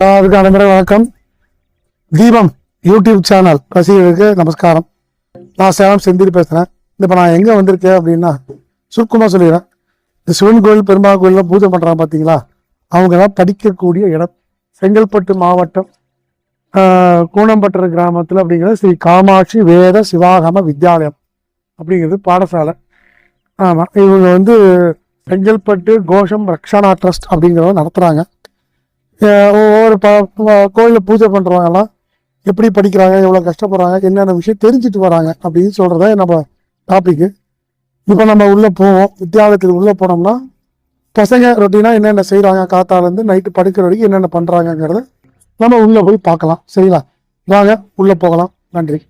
அதுக்கு அனைவரை வணக்கம். தீபம் யூடியூப் சேனல் ரசிகர்களுக்கு நமஸ்காரம். நான் சேலம் செந்தில் பேசுகிறேன் இப்போ நான் எங்கே வந்திருக்கேன் அப்படின்னா சுருக்கமாக சொல்லிடுறேன். இந்த சிவன் கோயில் பெருமாள் கோயிலில் பூஜை பண்ணுறாங்க பார்த்தீங்களா அவங்க தான் படிக்கக்கூடிய இடம். செங்கல்பட்டு மாவட்டம் கூணம்பட்டர் கிராமத்தில் அப்படிங்கிறது ஸ்ரீ காமாட்சி வேத சிவாகம வித்யாலயம் அப்படிங்கிறது பாடசாலை. ஆமாம் இவங்க வந்து செங்கல்பட்டு கோஷம் ரக்ஷானா ட்ரஸ்ட் அப்படிங்கிறத நடத்துகிறாங்க ஒவ்வொரு ப கோயிலில் பூஜை பண்ணுறவங்கலாம் எப்படி படிக்கிறாங்க எவ்வளோ கஷ்டப்படுறாங்க என்னென்ன விஷயம் தெரிஞ்சுட்டு வராங்க அப்படின்னு சொல்கிறத நம்ம டாப்பிக்கு இப்போ நம்ம உள்ளே போவோம் வித்தியாலயத்துக்கு உள்ளே போனோம்னா பசங்க ரொட்டீனாக என்னென்ன செய்கிறாங்க காத்தாலேருந்து நைட்டு படுக்கிற வரைக்கும் என்னென்ன பண்ணுறாங்கங்கிறத நம்ம உள்ளே போய் பார்க்கலாம். சரிங்களா? வாங்க உள்ளே போகலாம். நன்றி.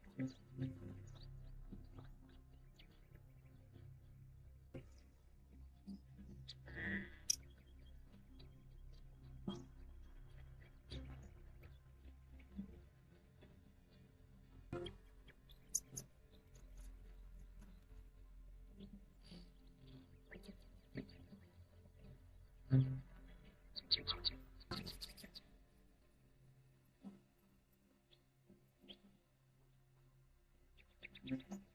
Mm-hmm.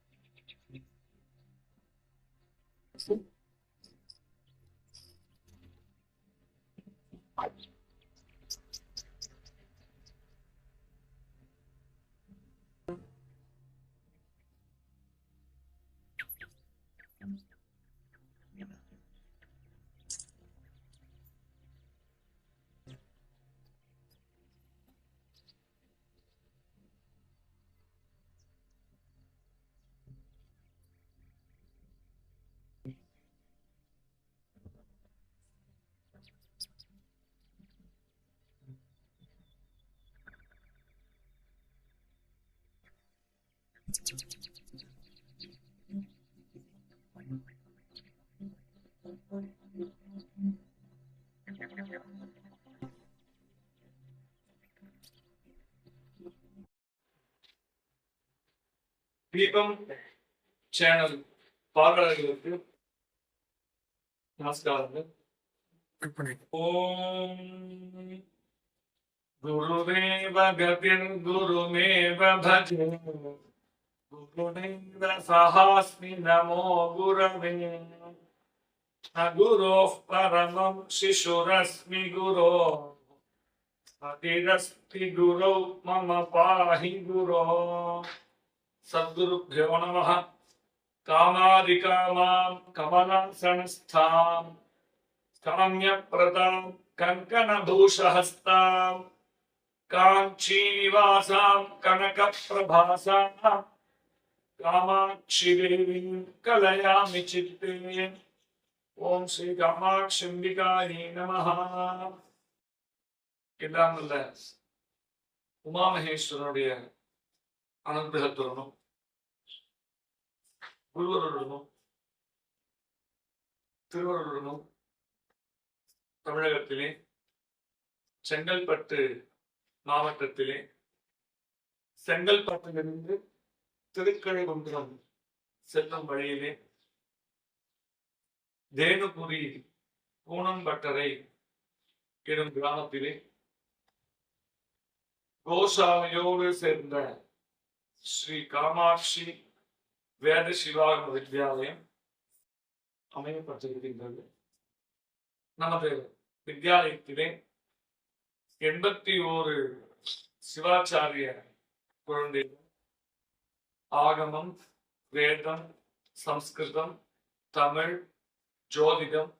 தீபம் சேனல் பார்வையாளர்களுக்கு நமஸ்காரங்கள் ஓம் குருதேவ கதிர் குருமேவ गुणैन्द्रसहास्मि नमो गुरवे। शिशुरस्मि गुरो। अतिरस्ति मम पाहि गुरो। सद्गुरुभ्यो नमः। कामादिकामां कमलासनस्थां। कङ्कणभूषहस्तां काञ्चीनिवासां காமாட்சி தேவியும் கலையாமி சித்தேன் ஓம் ஸ்ரீ காமாட்சம்பிகாரி நமஹா. எல்லாம் அல்ல உமாமகேஸ்வரனுடைய அனுகிரகத்துடனும் குருவருடனும் திருவருடனும் தமிழகத்திலே செங்கல்பட்டு மாவட்டத்திலே செங்கல்பட்டிலிருந்து திருக்கழுகுன்றம் செல்லும் வழியிலே தேனுபுரி கூணம்பட்டரை எனும் கிராமத்திலே கோசாலையோடு சேர்ந்த ஸ்ரீ காமாட்சி வேத சிவாக வித்யாலயம் அமையப்பட்டிருக்கின்றது. நமது வித்யாலயத்திலே எண்பத்தி ஓரு சிவாச்சாரிய குழந்தைகள் ஆகமம் வேதம் சம்ஸ்கிருதம் தமிழ் ஜோதிடம்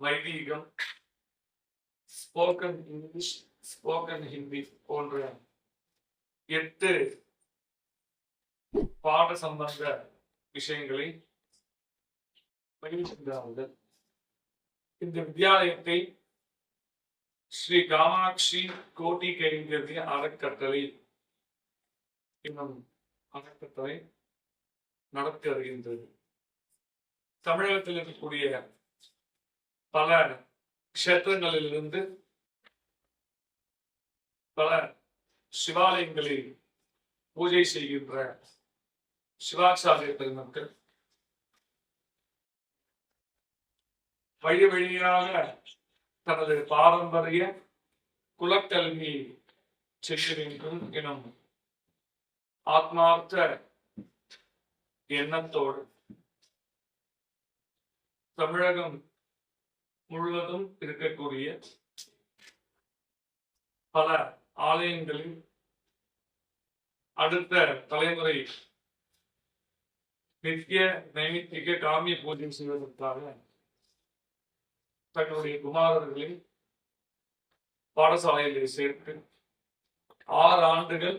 வைதீகம் ஸ்போக்கன் இங்கிலீஷ் ஸ்போக்கன் ஹிந்தி போன்ற எட்டு பாட சம்பந்த விஷயங்களை பயிர்கின்றார்கள் இந்த வித்யாலயத்தை ஸ்ரீ காமாட்சி கோட்டி கைங்கரிய அறக்கட்டளை என்னும் அறக்கட்டளை நடத்தி வருகின்றது. தமிழகத்தில் இருக்கக்கூடிய பல கஷேத்திரங்களிலிருந்து பல சிவாலயங்களில் பூஜை செய்கின்ற சிவாச்சாரிய பெருமக்கள் வழி வழியாக தனது பாரம்பரிய குலக்கல்வி செய்ய வேண்டும் எனும் ஆத்மார்த்த எண்ணத்தோடு. தமிழகம் முழுவதும் இருக்கக்கூடிய பல ஆலயங்களில் அடுத்த தலைமுறை நித்திய நைமித்திக காமிய பூஜை செய்வதற்காக தங்களுடைய குமாரர்களை பாடசாலையில் சேர்த்து ஆறு ஆண்டுகள்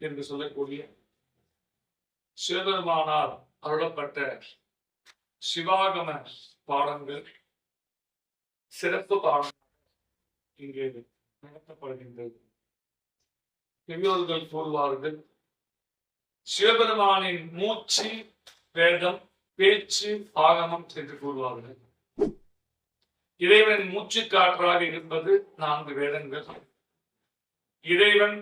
என்று சொல்லக்கூடிய சிவபெருமானால் அருளப்பட்ட சிவாகம பாடங்கள் சிறப்பு பாடம் இங்கே நடத்தப்படுகின்றது. பெரியோர்கள் கூறுவார்கள் சிவபெருமானின் மூச்சு வேதம் பேச்சு ஆகமம் என்று கூறுவார்கள். இறைவன் மூச்சு காற்றாக இருப்பது நான்கு வேதங்கள். இறைவன்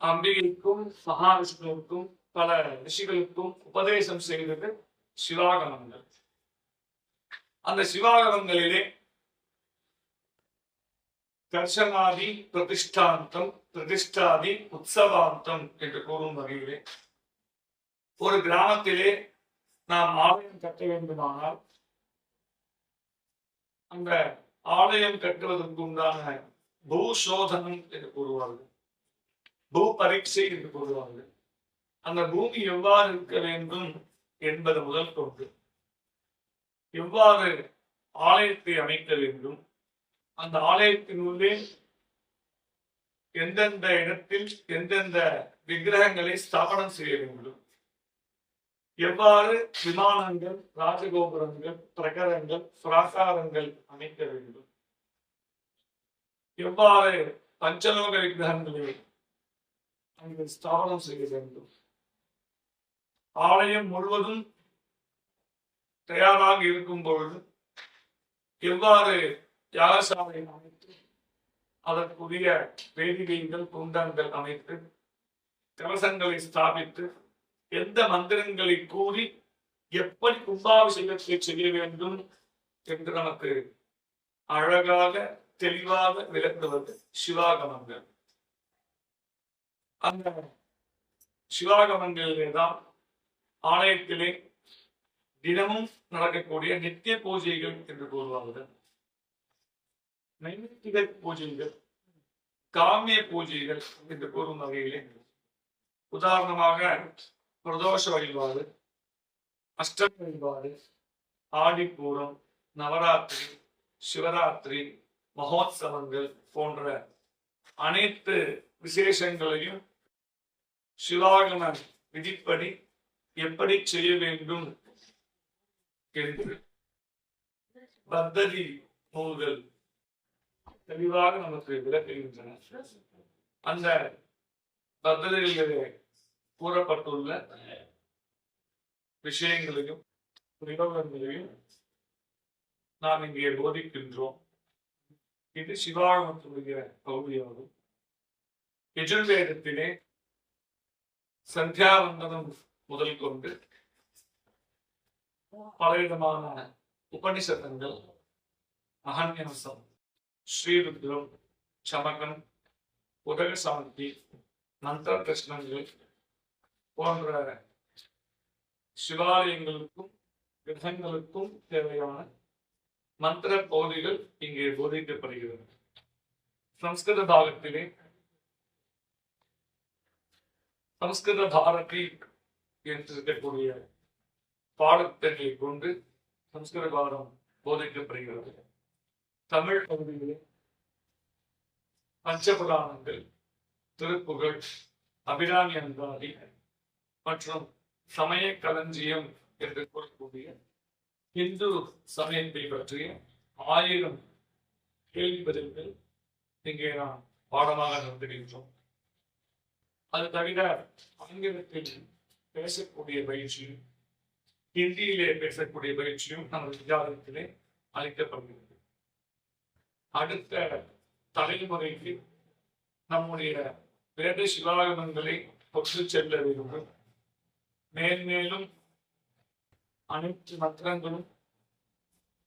அம்பிகைக்கும் மகாவிஷ்ணுவுக்கும் பல ரிஷிகளுக்கும் உபதேசம் செய்தது சிவாகமங்கள். அந்த சிவாகமங்களிலே கர்ஷனாதி பிரதிஷ்டாந்தம் பிரதிஷ்டாதி உற்சவாந்தம் என்று கூறும் வகையிலே ஒரு கிராமத்திலே நாம் ஆலயம் கட்ட வேண்டுமானால் அந்த ஆலயம் கட்டுவதற்கு உண்டான பூசோதனம் என்று கூறுவார்கள். பூ பரீட்சை என்று கூறுவார்கள். அந்த பூமி எவ்வாறு இருக்க வேண்டும் என்பது முதல் கொண்டு. எவ்வாறு ஆலயத்தை அமைக்க வேண்டும்? அந்த ஆலயத்தின் உள்ளே எந்தெந்த இடத்தில் எந்தெந்த விக்கிரகங்களை ஸ்தாபனம் செய்ய வேண்டும்? எவ்வாறு விமானங்கள் ராஜகோபுரங்கள் பிரகரங்கள் பிராசாரங்கள் அமைக்க வேண்டும்? எவ்வாறு பஞ்சலோக விக்கிரகங்களை அங்கு ஸ்தாபனம் செய்ய வேண்டும். ஆலயம் முழுவதும் தயாராக இருக்கும் பொழுது எவ்வாறு யாகசாலை அமைத்து அதற்குரிய வேதிகைகள் குண்டங்கள் அமைத்து கலசங்களை ஸ்தாபித்து எந்த மந்திரங்களை கூறி எப்படி கும்பாபிஷேகத்தை செய்ய வேண்டும் என்று நமக்கு அழகாக தெளிவாக விளங்குவது சிவாகமங்கள். அந்த சிவாகமங்களிலே தான் ஆலயத்திலே தினமும் நடக்கக்கூடிய நித்திய பூஜைகள் என்று கூறுவார்கள். நைமித்திக பூஜைகள் காமிய பூஜைகள் என்று கூறும் வகையிலே. உதாரணமாக பிரதோஷ வழிபாடு அஷ்ட வழிபாடு ஆடிப்பூரம் நவராத்திரி சிவராத்திரி மகோத்சவங்கள் போன்ற அனைத்து விசேஷங்களையும் சிவாகம விதிப்படி எப்படி செய்ய வேண்டும் என்று பத்ததி நூல்கள் தெளிவாக நமக்கு விளக்குகின்றன. அந்த பத்ததிகளிலே கூறப்பட்டுள்ள விஷயங்களையும் பிரயோகங்களையும் நாம் இங்கே போதிக்கின்றோம். இது சிவாகமத்துடைய பகுதியாகும். எஜுர்வேதத்திலே சந்தியாவந்தனம் முதல் கொண்டு பலவிதமான உபனிஷதங்கள் அகன்யாசம் ஸ்ரீருத்ரம் சமகம் உதக சாந்தி மந்திர பிரஷ்னங்கள் போன்ற சிவாலயங்களுக்கும் கிரகங்களுக்கும் தேவையான மந்திர பகுதிகள் இங்கே போதிக்கப்படுகிறது சம்ஸ்கிருத பாகத்திலே சம்ஸ்கிருத பாரதி என்று இருக்கக்கூடிய பாடத்தை கொண்டு சம்ஸ்கிருத பாடம் போதிக்கப்படுகிறது. தமிழ் பகுதியிலே பஞ்சபுராணங்கள் திருப்புகழ் அபிராமி அன்பாதி மற்றும் சமய களஞ்சியம் என்று கூறக்கூடிய இந்து சமயத்தை பற்றிய ஆயிரம் கேள்வி பதில்கள் இங்கே நாம் பாடமாக நடந்துகின்றோம். அது தவிர ஆங்கிலத்தில் பேசக்கூடிய பயிற்சியும் ஹிந்தியிலே பேசக்கூடிய பயிற்சியும் நமது வித்தியாலயத்திலே அளிக்கப்படுகிறது. அடுத்த தலைமுறைக்கு நம்முடைய வேத சிவாகமங்களை கொண்டு செல்ல வேண்டும். மேன்மேலும் அனைத்து மந்திரங்களும்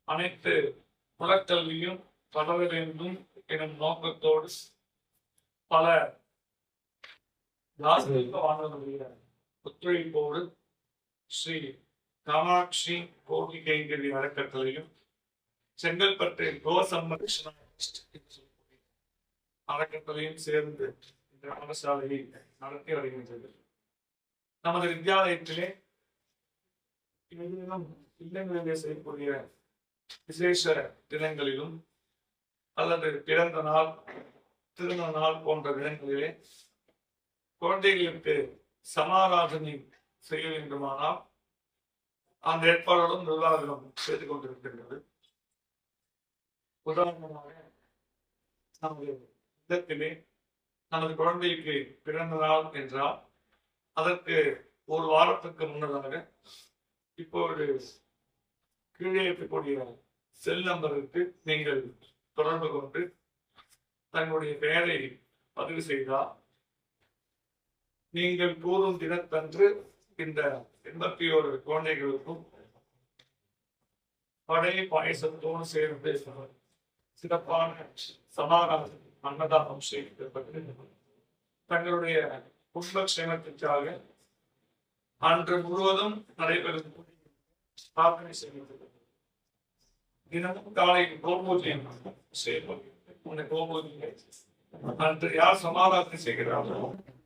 அனைத்து புலக்கல்வியும் பரவ வேண்டும் எனும் நோக்கத்தோடு பல ஒத்துழைப்போடு ஸ்ரீ காமாட்சி கோடி கைங்கரி அறக்கட்டளையும் செங்கல்பட்டு கோ அறக்கட்டளையும் சேர்ந்து இந்த பாடசாலையை நடத்தி வருகின்றது. நமது வித்யாலயத்திலே ஏதேனும் இல்லங்களிலே செய்யக்கூடிய விசேஷ தினங்களிலும் அல்லது பிறந்த நாள் திருமண நாள் போன்ற தினங்களிலே குழந்தைகளுக்கு சமாராதனை செய்ய வேண்டுமானால் அந்த ஏற்பாடுகளும் நிர்வாகம் செய்து கொண்டிருக்கின்றது. உதாரணமாக நமது இடத்திலே நமது குழந்தைக்கு பிறந்த நாள் என்றால் அதற்கு ஒரு வாரத்துக்கு முன்னதாக இப்போது கீழே இருக்கக்கூடிய செல் நம்பருக்கு நீங்கள் தொடர்பு கொண்டு தங்களுடைய பெயரை பதிவு செய்தால் நீங்கள் கூறும் தினத்தன்று இந்த எண்பத்தி ஒரு குழந்தைகளுக்கும் பழைய பாயசத்தோடு சேர்ந்து சிறப்பான சமாதானம் அன்னதானம் செய்யப்பட்டு தங்களுடைய குடும்பக்ஷேமத்திற்காக அன்று முழுவதும் நடைபெறும் ஸ்தாபனை செய்கிறது தினமும் காலை கோபூஜை செய்யப்படுகிறது அந்த கோபூஜையை அன்று யார் சமாதானம் செய்கிறார்களோ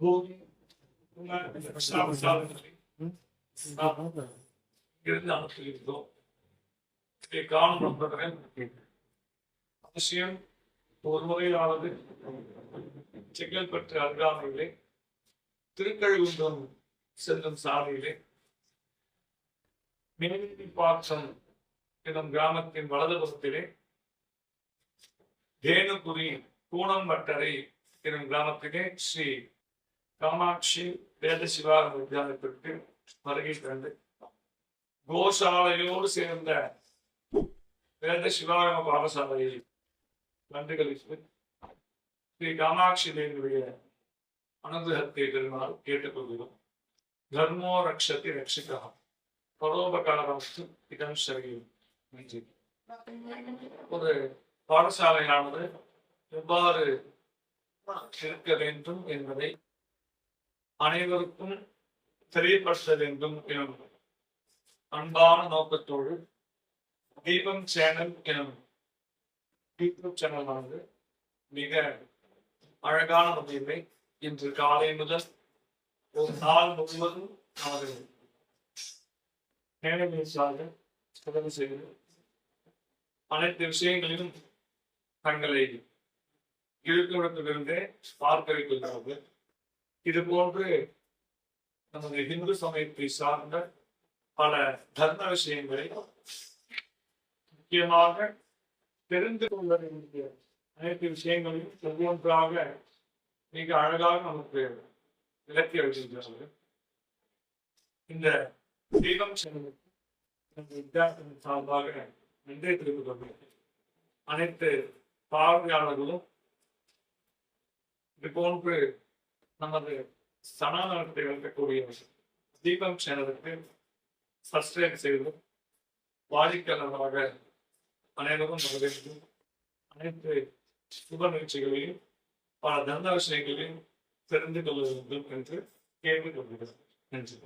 பூமி சாதனை இருந்து இதை காணும் நண்பர்கள் அவசியம் ஒரு முறையிலாவது செங்கல் பெற்ற அருகாமையிலே திருக்கழுகுன்றம் செல்லும் சாலையிலே மேலி மேலிப்பாக்கம் எனும் கிராமத்தின் வலதுபுறத்திலே தேனுபுரி கூணம்பட்டறை எனும் கிராமத்திலே ஸ்ரீ காமாட்சி வேத சிவாக வித்யாலயத்திற்கு வருகை தந்து கோசாலையோடு சேர்ந்த வேத சிவாகம பாடசாலையை கண்டுகளித்து ஸ்ரீ காமாட்சி தேவியுடைய அனுகிரகத்தை பெருமாள் கேட்டுக்கொள்கிறோம். தர்மோ ரக்ஷத்தை ரட்சிதா பரோபகாரத்து இதம் சரியும். நன்றி. ஒரு பாடசாலையானது எவ்வாறு இருக்க வேண்டும் என்பதை அனைவருக்கும் தெரியப்படுத்த வேண்டும் எனும் அன்பான நோக்கத்தோடு தீபம் சேனல் எனும் யூடியூப் சேனலானது மிக அழகான முறையிலே இன்று காலை முதல் ஒரு நாள் முழுவதும் நமது நேரங்களுக்காக உதவி செய்து அனைத்து விஷயங்களிலும் தங்களை இருக்கிறிடத்திலிருந்தே பார்க்க வைக்கின்றது இது போன்று நமது இந்து சமயத்தை சார்ந்த பல தர்ம விஷயங்களை முக்கியமாக தெரிந்து கொள்ள வேண்டிய அனைத்து விஷயங்களையும் ஒவ்வொன்றாக மிக அழகாக நமக்கு விளக்கி வருகின்றது இந்த தீபம் சேனலுக்கு வித்தியாசத்தின் சார்பாக நன்றி தெரிவித்துக் கொள்கிறேன். அனைத்து பார்வையாளர்களும் இது போன்று நமது சனாதனத்தை வளர்க்கக்கூடிய தீபம் சேனலுக்கு சப்ஸ்கிரைப் செய்து வாடிக்கையாளர்களாக அனைவரும் வரவேற்று அனைத்து சுப நிகழ்ச்சிகளையும் பல தந்த விஷயங்களையும் தெரிந்து கொள்ள வேண்டும் என்று கேட்டுக்கொள்கிறேன். நன்றி.